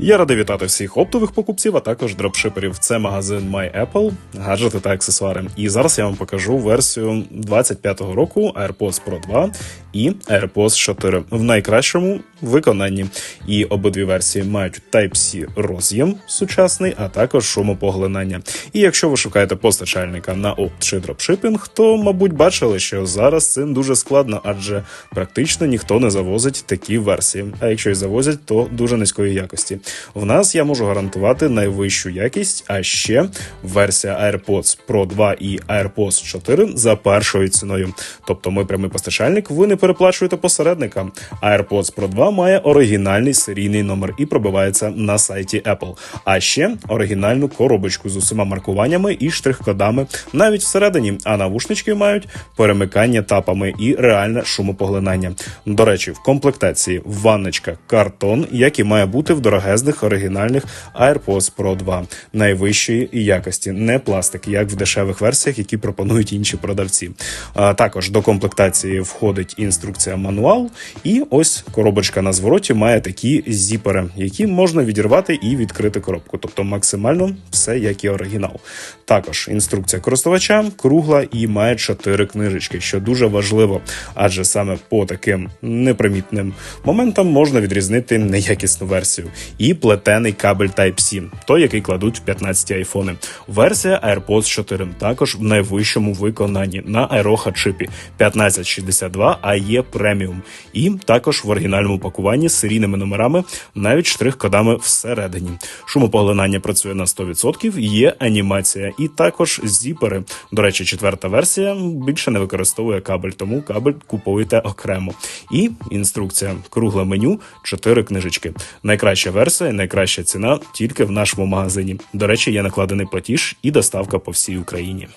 Я радий вітати всіх оптових покупців, а також дропшиперів. Це магазин MyApple, гаджети та аксесуари. І зараз я вам покажу версію 25-го року AirPods Pro 2 і AirPods 4 в найкращому виконанні. І обидві версії мають Type-C роз'єм сучасний, а також шумопоглинання. І якщо ви шукаєте постачальника на опт чи дропшипінг, то мабуть бачили, що зараз цим дуже складно, адже практично ніхто не завозить такі версії. А якщо й завозять, то дуже низької якості. В нас я можу гарантувати найвищу якість, а ще версія AirPods Pro 2 і AirPods 4 за першою ціною. Тобто ми прямий постачальник, ви не переплачуєте посередника. AirPods Pro 2 має оригінальний серійний номер і пробивається на сайті Apple. А ще оригінальну коробочку з усіма маркуваннями і штрих-кодами навіть всередині. А навушнички мають перемикання тапами і реальне шумопоглинання. До речі, в комплектації ванночка картон, як і має бути в дорогезних оригінальних AirPods Pro 2 найвищої якості, не пластик, як в дешевих версіях, які пропонують інші продавці. А також до комплектації входить інструкція мануал, і ось коробочка на звороті має такі зіпери, які можна відірвати і відкрити коробку. Тобто максимально все як і оригінал. Також інструкція користувача кругла і має чотири книжечки, що дуже важливо, адже саме по таким непримітним моментам можна відрізнити неякісну версію. І плетений кабель Type-C, той, який кладуть в 15 айфони. Версія AirPods 4 також в найвищому виконанні на Aeroha чипі 1562 AE Premium. І також в оригінальному пакуванні з серійними номерами, навіть штрих-кодами всередині. Шумопоглинання працює на 100%, є анімація і також зіпери. До речі, четверта версія більше не використовує кабель, тому кабель купуєте окремо. І інструкція кругле меню, 4 книжечки. Найкраща версія, найкраща ціна тільки в нашому магазині. До речі, є накладений платіж і доставка по всій Україні.